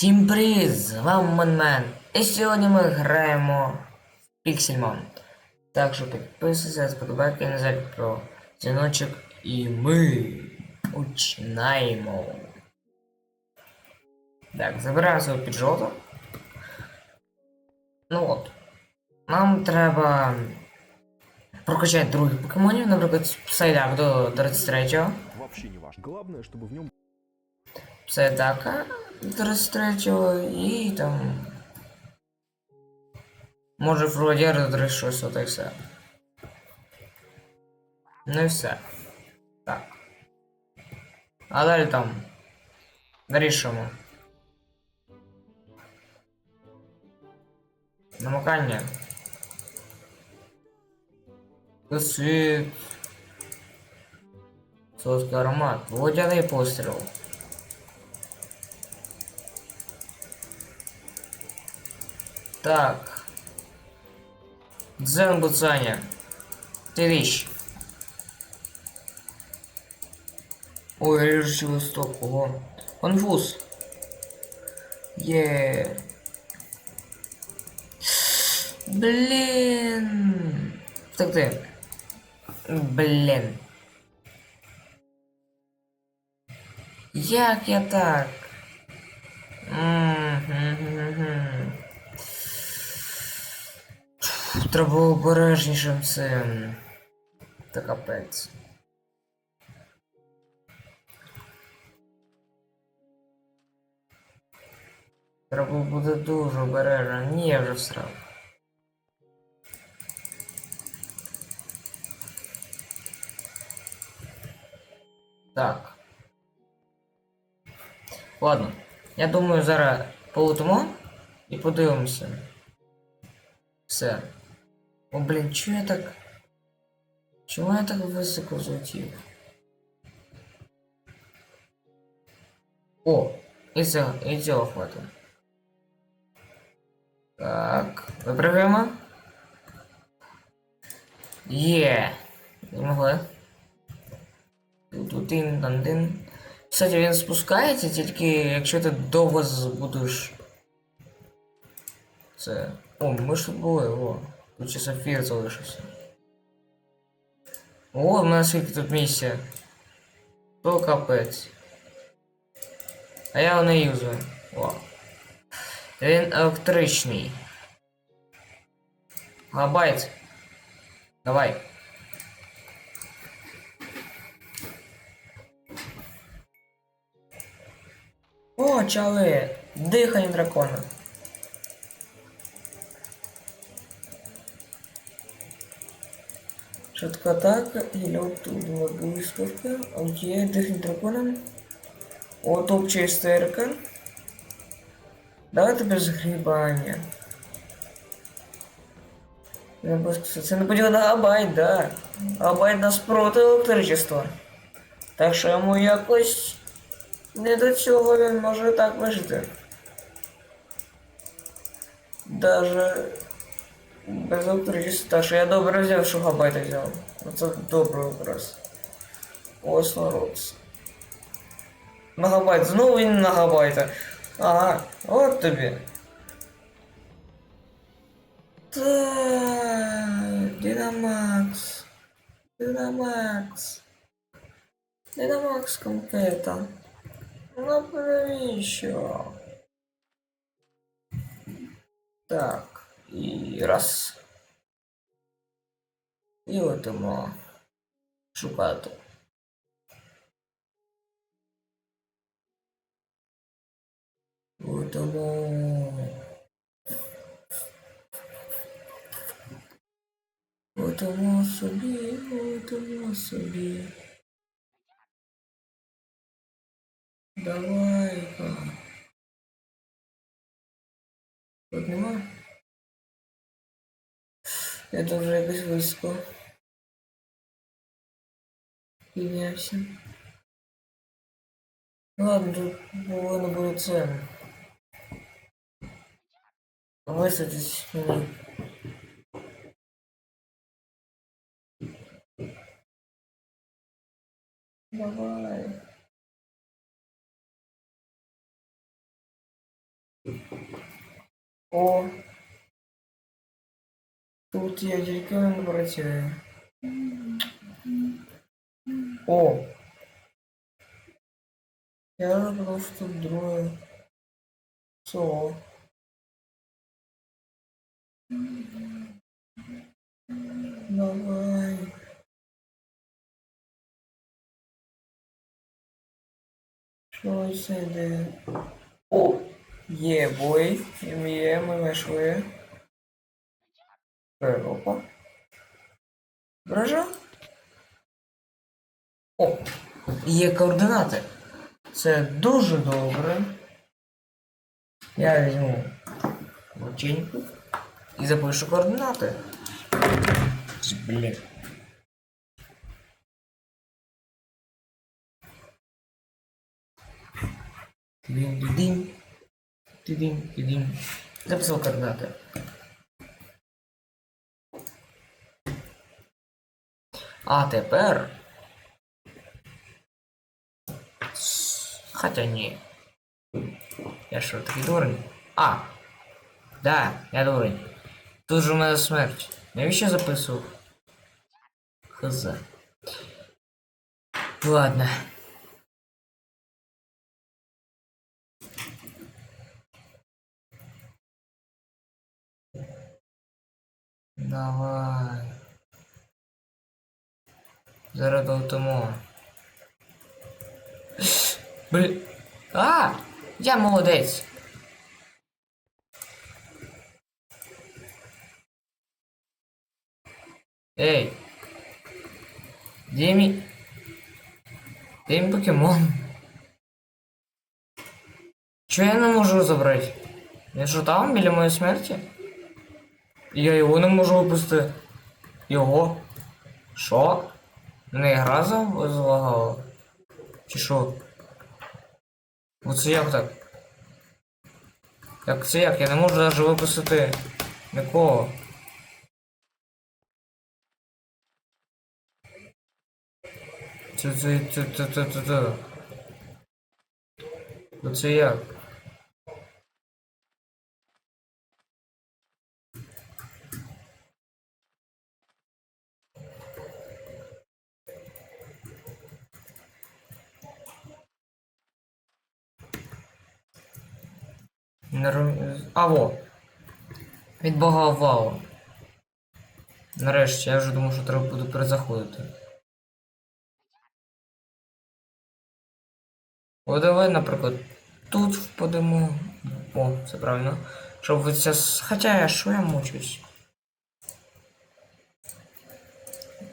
Всім привіт! З вами Манмен. І сьогодні ми граємо в Піксельмон. Так що підписуйся, сподобайки, не забудь про дзвіночок. І ми починаємо. Так, забираємо свого піджота. Ну от. Нам треба прокачати других покемонів, наприклад, Псайдак до 33-го. Вообще не важно. Главное, чтобы в нем Псайдака 33-го і там. Може Фродєр до 36 та й все. Ну і все. Так. А далі там. Вирішимо. Намокання. Світ. Солодкий аромат. Водяний постріл. Так. Дзен Буцаня. Ты вещь. Ой, режущий листок, ого. Конфуз. Е. Блин. Так ты. Блин. Як я так? М-м-м-м-м. Треба обережнішим цим. Та капець. Треба буде дуже обережно. Ні, я вже всрав. Так. Ладно. Я думаю, зараз полутимо і подивимося. Все. О, блін, чому я так. Чому я так високо злетів? О, і цього хватить. Так, випрыгаємо. Є. Не могли. Тут-тин, тан-тин. Кстати, він спускається тільки якщо ти довго будеш. Це. О, ми ж тут були, о. Тут ще сапфір залишився. О, в мене скільки тут місія. То капець. А я не юзаю. О. Він електричний. Габайт. Давай. О, чали! Дихання дракона. Швидка атака і льот удова блискавка. Окей, дихання драконом. О, топча істерика. Давайте без грибання. Я би сказав, Це не поділ на Абайт, да. Абайт нас проти електричества. Так що йому якось не до цього він може так вижити. Даже без електричества. Так що я добре взяв, що габайта взяв. Оце добре якраз. Ось народ. Нагабайт, знову він нагабайта. Ага, от тобі. Так, Динамакс. Динамакс. Динамакс конкрета. Ну навіщо? Так, і раз. І летимо шукати. Летимо. Летимо собі, летимо собі. Давай-ка. Тут нема? Я дуже якось високо. Піднявся. Ладно, тут повинно було це. Висадись мені. Давай. О. Тут є тільки він працює. О. Я що тут друге. Що? Давай. Що це йде? О! Є бой, є, ми вийшли. Опа. Вража? О! Є координати. Це дуже добре. Я візьму лученьку і запишу координати. Блін. Тидим, тидим. Тидим, тидим. Записал координаты. А тепер. Хотя ні. Я що, такий дурень? А! Да, я дурень. Тут же у мене смерть. Навіщо записував? Хз. Ладно. Давай. Зараз долетимо. Блін. А! Я молодець. Ей. Де мій? Де мій покемон? Чого я не можу забрати? Він що там біля моєї смерті? Я його не можу випустити. Його? Що? Мене гра за- залагала? Чи що? Оце як так? Як це як? Я не можу навіть випустити нікого. Це це це це це це. Оце як? Нар- А, во. Від бога Вау. Нарешті, я вже думав, що треба буде перезаходити. О, давай, наприклад, тут впадемо. О, це правильно. Щоб ви це... Хоча я що я мучусь?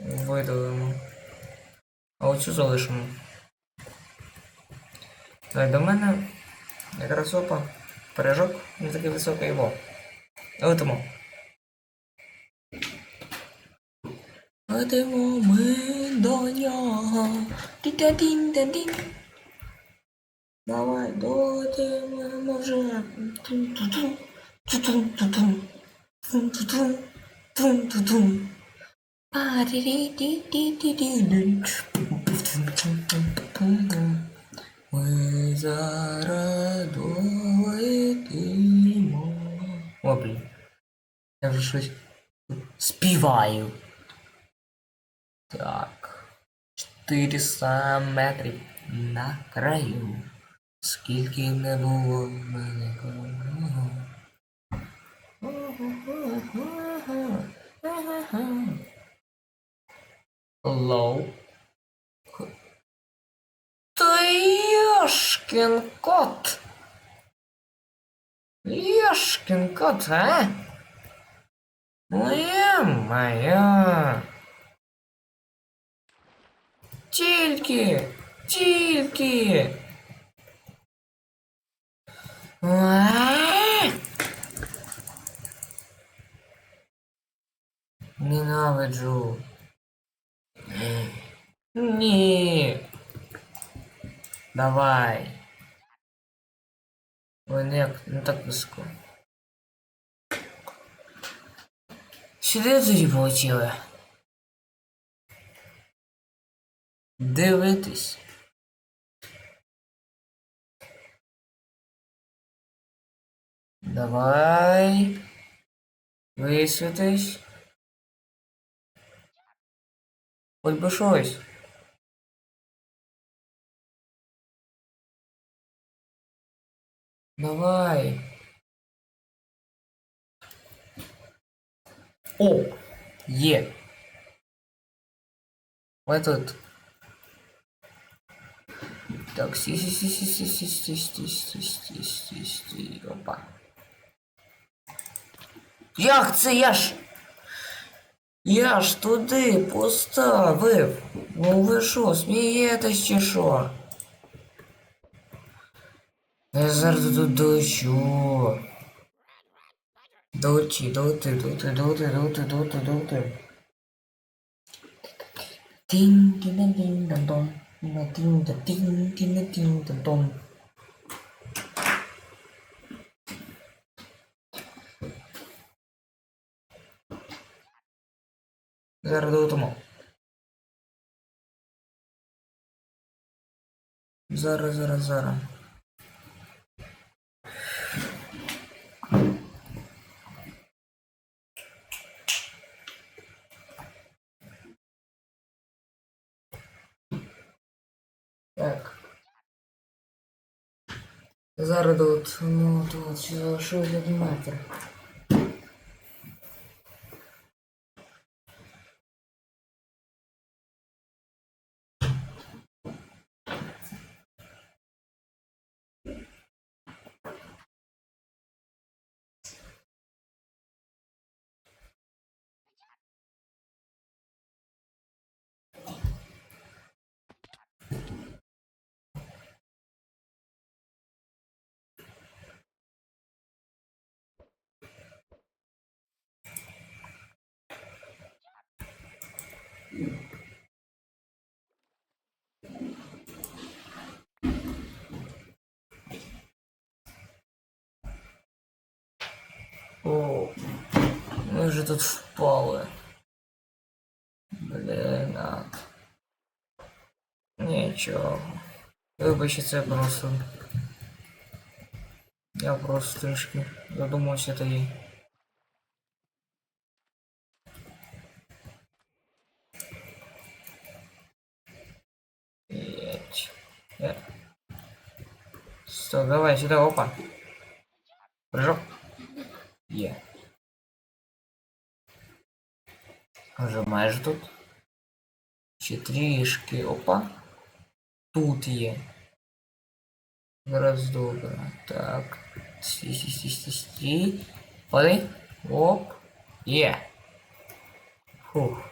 Видалимо. А оцю залишимо. Так, до мене якраз опа. Пиріжок не такий високий во. Летимо. Летимо ми до нього. Ті-та-тін-та-тін. Давай долетимо вже. Тун-ту-тун. Ту-тун-ту-тун. Тун-ту-тун. Тун-ту-тун. Па-ді-ді-ді-ді-ді-ді. Ми зараз О, блін. Я вже щось співаю. Так. 400 метрів на краю. Скільки не було в мене кого. Лоу. Ты ёшкин кот. Ёшкин кот, а? Моя моя. Тільки, тільки. А! Ненавиджу. Ні. Давай. Ой, не, як- не так високо. Сюди тоді полетіли. Дивитись. Давай. Висвітись. Хоч би щось. Давай. О! Є. Ось тут. Так, сі сі сі сі сі сі сі сі сі сі сі сі Опа. Як це я ж? Я ж туди поставив. Ну ви що, смієтесь чи що? Я зараз дочу. Доти, доти, доти, доти, доти, доти, доти. Тінь, тінь, тінь, дом, дом. Тінь, тінь, тінь, тінь, дом, дом. Зараз дотимо. Зараз, зараз, зараз. Зараз от, ну тут, що, що за метр? О, ми вже тут впали. Блін, а. Нічого. Вибачте, просто. Я просто трішки задумався тоді. Все, давай сюда, опа. Прыжок. Е. Нажимаешь тут. Четришки, опа. Тут Е. Раз. Так. Си-си-си-си-си. Подай. Оп. Е. Фух.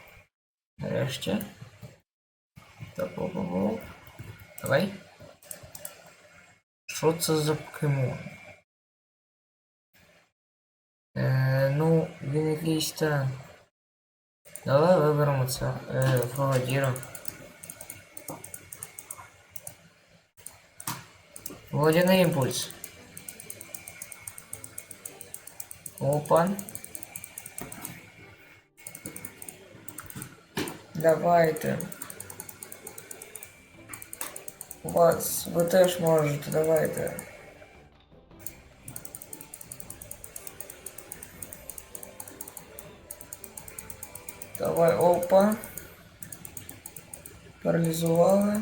Нарешті. Так, оп-оп-оп. Давай. Що це за покемон? Е, ну, він якийсь та. Давай виберемо це. Е, Фродіра. Водяний імпульс. Опа. Давайте. Вас ви теж можете, давайте. Давай, опа. Паралізували.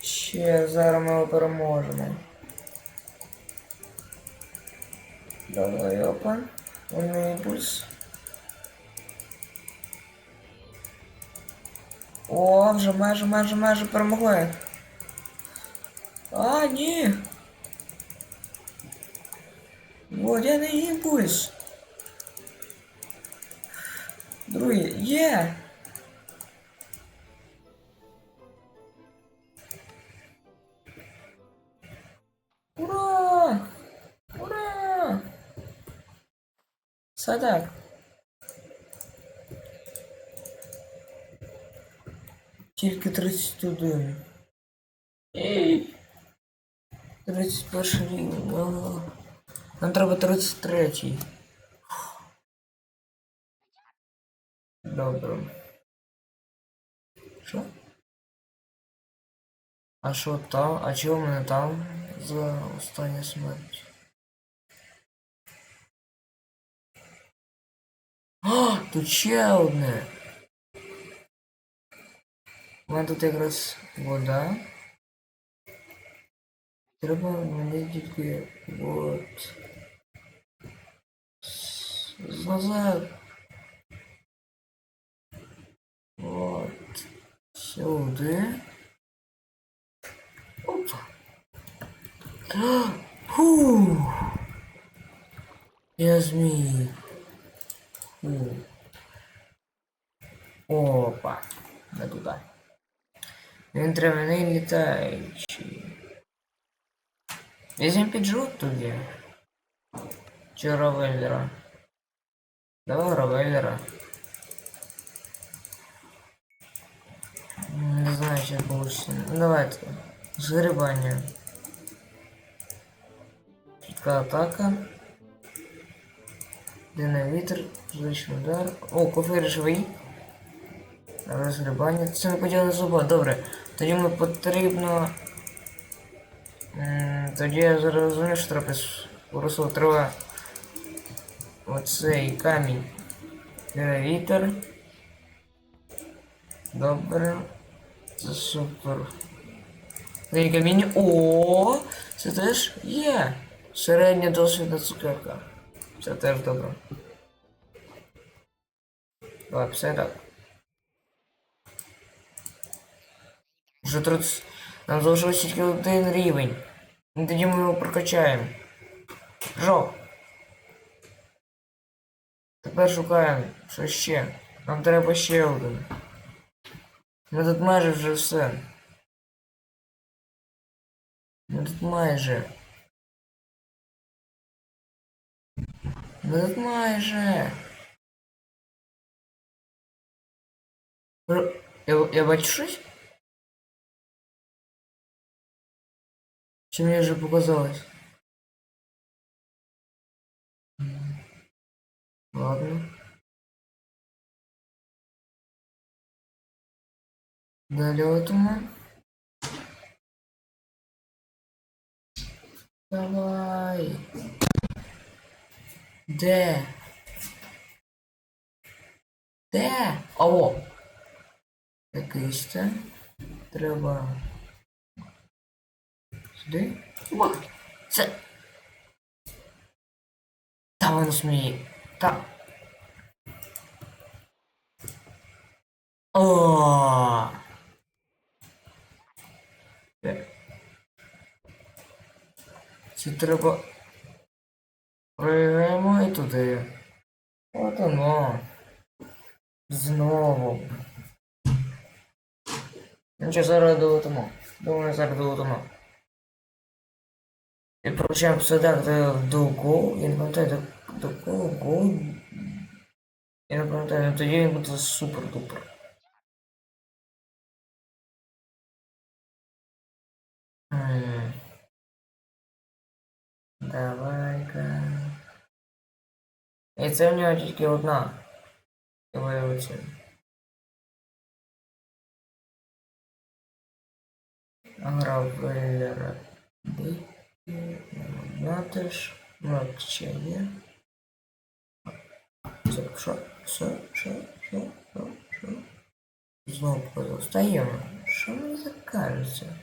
Ще зараз ми його переможемо. Давай, опа. Вольний імпульс. О, вже майже, майже, майже перемогли. А, ні. Водяний імпульс. Другий. Є! Ура! Ура! Садак. Тільки 31. Ей! 31 рівень. Нам треба 33. Добре. Що? А що там? А чого в мене там? за остання смерть. А, тут ще одне. У мене тут якраз вода. Треба мені тільки от. с- Назад. От. Сюди. Опа. А, Фу. Я зміг. Фу. Опа. Не туди. Він травяний літаючий. Візьмем піджут тоді. Чи Равеллера? Давай Равеллера. М, Не знаю, чи получится. Ну, давайте. Згрібання. Чітка атака. Дина вітер, звичний удар. О, кофір живий. Розгрібання. Це не зуба. Добре. Тоді ми потрібно. Тоді я зараз розумію, що треба просто треба оцей камінь. Е, Вітер. Добре. Це супер. Цей камінь. О, це теж є. Середня досвідна цукерка. Це теж добре. Давай, все так. Вже 30... Нам залишилось тільки один рівень. І тоді ми його прокачаємо. Жо. Тепер шукаємо. Що ще? Нам треба ще один. Ми тут майже вже все. Ми тут майже. Ми тут майже. Р- Я, я бачу щось? Чи мені вже показалось? М, Ладно. Далі отому. Давай. Де? Де? Алло. Якийсь це. Треба. Сюди? О, це. Та воно сміє. Та. О. Де? Це треба. Приїжджаємо і туди. От воно. Знову. Ну що, зараз долетимо. Думаю, зараз долетимо. І получаємо сюди до, до гол. Я не пам'ятаю, до, до кого гол. Я не пам'ятаю, ну тоді він буде супер-дупер. М. Давай-ка. І це в нього тільки одна. І виявиться. Мовчання. Це що? Що? Що? Що? Що? Що? Знову позостаємо. Що мені так кажеться?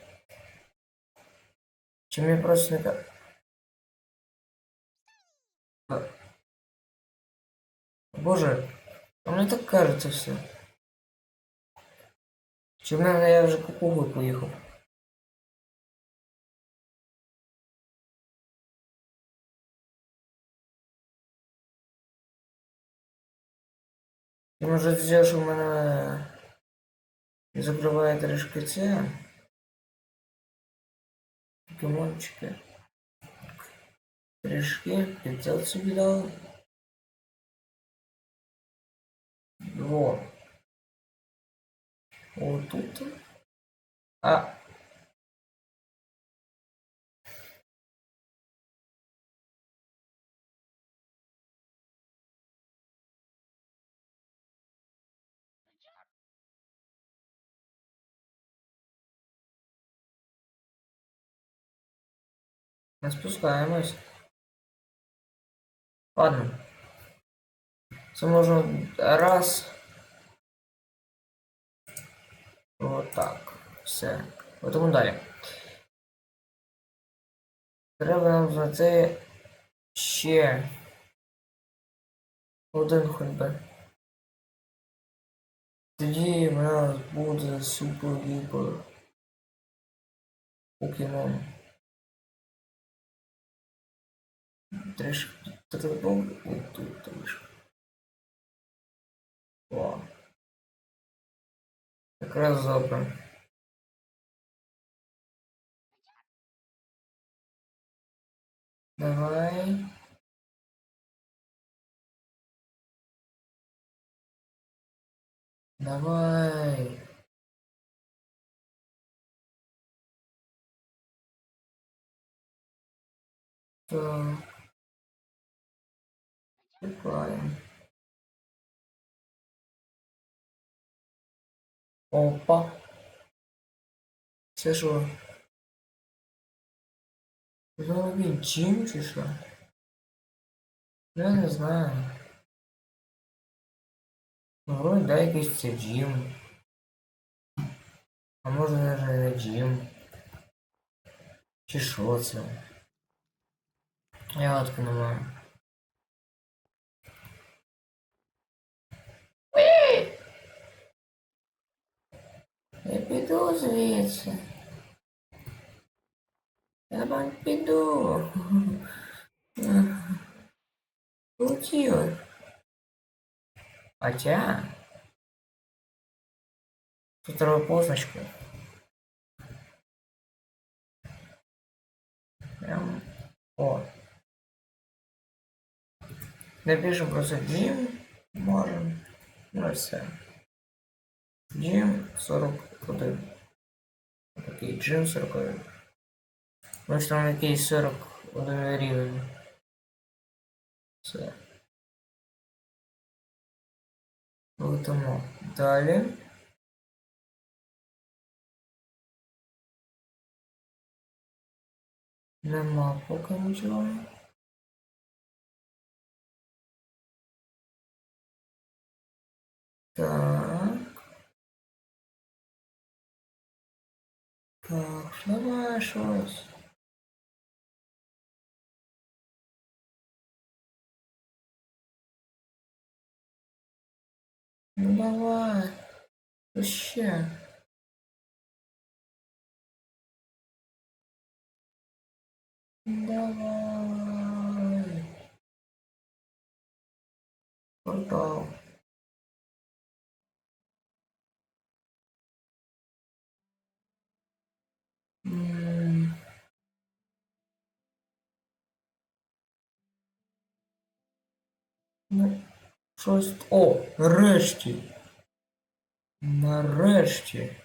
Чи мені просто не так? Боже, а мені так кажеться все. Чи в мене я вже кукухою поїхав? Може взяв, що в мене закриває трішки це. Покемончики. Трішки, підтел собі дав. Во. О, тут. А. спускаємось. Ладно. Це можна раз. Отак. Все. Потім далі. Треба нам знайти ще один хоч би. Тоді в нас буде супер гіпер покемон. Трішки трибун і тут трішки. О. Якраз добре. Давай. Давай. Так. Шукаємо. Опа. Це що? Зробіть джим чи що? Я не знаю. Ну, вроде да, якийсь це джим. А може навіть не джим. Чи що це? Я гадки не Я пойду, звідси. Я вам піду. Лучилось. Хотя... Тут вторую позначку. Прям... О. Напишем просто Дим. Можем. Ну все. Дим 40. Куди? Такий джин 40. Ну що там якийсь 41 рівень. Все. Летимо далі. Нема поки нічого. Так. Так, давай щось. Ну давай. Що ще? Давай. Портал. Ну, щось. О, нарешті. Нарешті.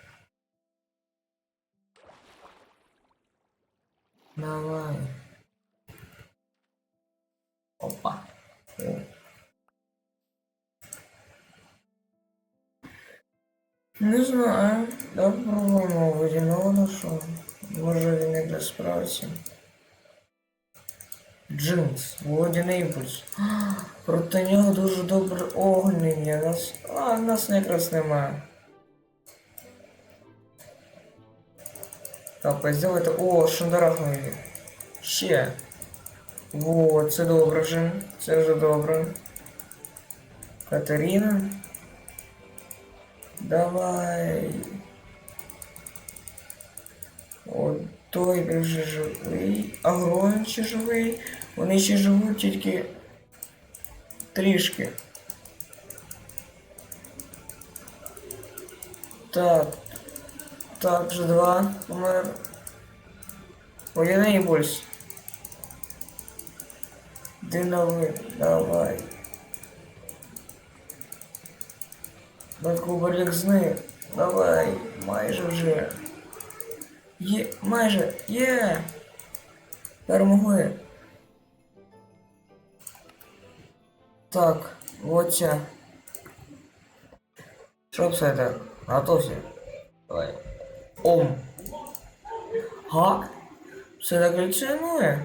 Давай. Опа. О. Не знаю. Давай попробуємо водяного нашого. Може він якраз справиться. Джинс, водяний імпульс. Проти нього дуже добре огнення. Нас... А, нас якраз немає. Так, ось давайте. О, шандарахові. Ще. Во, це добре вже. Це вже добре. Катерина. Давай. Той вже живий. Агрон ще живий. Вони ще живуть тільки трішки. Так. Так, вже два. Помер. Водяний імпульс. Диновий, давай. Батькубалік зни. Давай, майже вже. Є, майже, є. Перемогли. Так, ця. Що це так? Готовся. Давай. Ом. Га. Все так.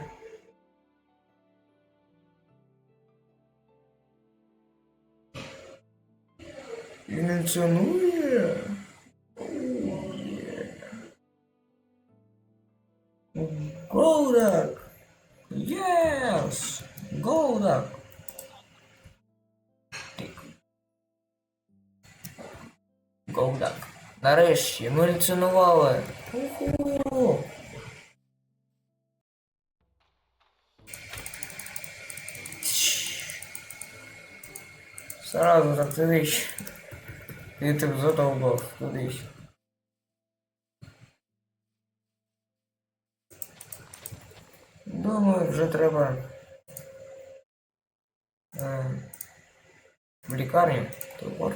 Функціонує. Голдак! Нарешті ми ліценували. Уху! Сразу так тудись. Ти тип задовбав тудись. Думаю, вже треба е, в лікарню. Телепорт.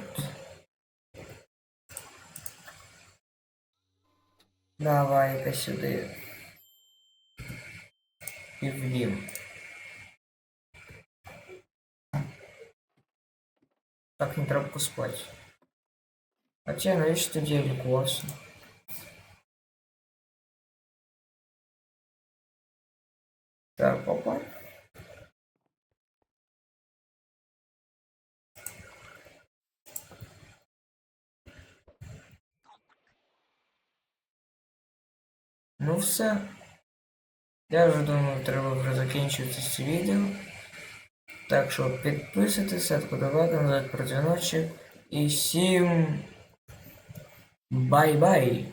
Давай-ка сюди. І в дім. Так не треба поспати. Хоча навіщо тоді я лікувався? Так, папа. Ну все. Я вже думаю, треба вже закінчувати це відео. Так що підписуйтесь, подавайте назад про дзвіночок. І всім бай-бай!